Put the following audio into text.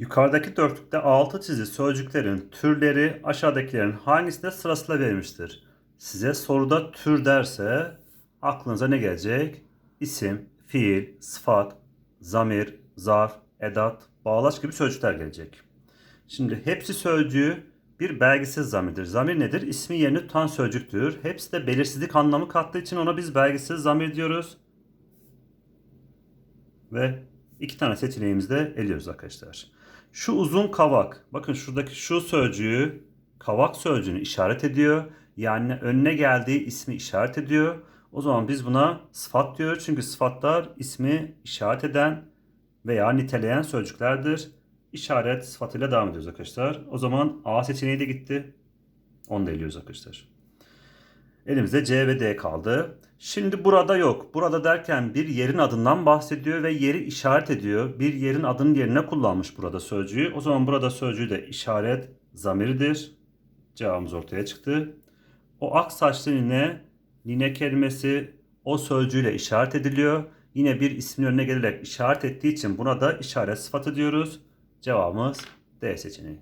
Yukarıdaki dörtlükte altı çizili sözcüklerin türleri aşağıdakilerin hangisinde sırasıyla verilmiştir? Size soruda tür derse aklınıza ne gelecek? İsim, fiil, sıfat, zamir, zarf, edat, bağlaç gibi sözcükler gelecek. Şimdi hepsi sözcüğü bir belgisiz zamirdir. Zamir nedir? İsmi yerini tutan sözcüktür. Hepsi de belirsizlik anlamı kattığı için ona biz belgisiz zamir diyoruz. Ve iki tane seçeneğimizi de eliyoruz arkadaşlar. Şu uzun kavak. Bakın şuradaki şu sözcüğü kavak sözcüğünü işaret ediyor. Yani önüne geldiği ismi işaret ediyor. O zaman biz buna sıfat diyoruz. Çünkü sıfatlar ismi işaret eden veya niteleyen sözcüklerdir. İşaret sıfatıyla devam ediyoruz arkadaşlar. O zaman A seçeneği de gitti. Onu da eliyoruz arkadaşlar. Elimizde C ve D kaldı. Şimdi burada yok. Burada derken bir yerin adından bahsediyor ve yeri işaret ediyor. Bir yerin adının yerine kullanmış burada sözcüğü. O zaman burada sözcüğü de işaret zamiridir. Cevabımız ortaya çıktı. O ak saçlı nine, nine kelimesi o sözcüğüyle işaret ediliyor. Yine bir ismin önüne gelerek işaret ettiği için buna da işaret sıfatı diyoruz. Cevabımız D seçeneği.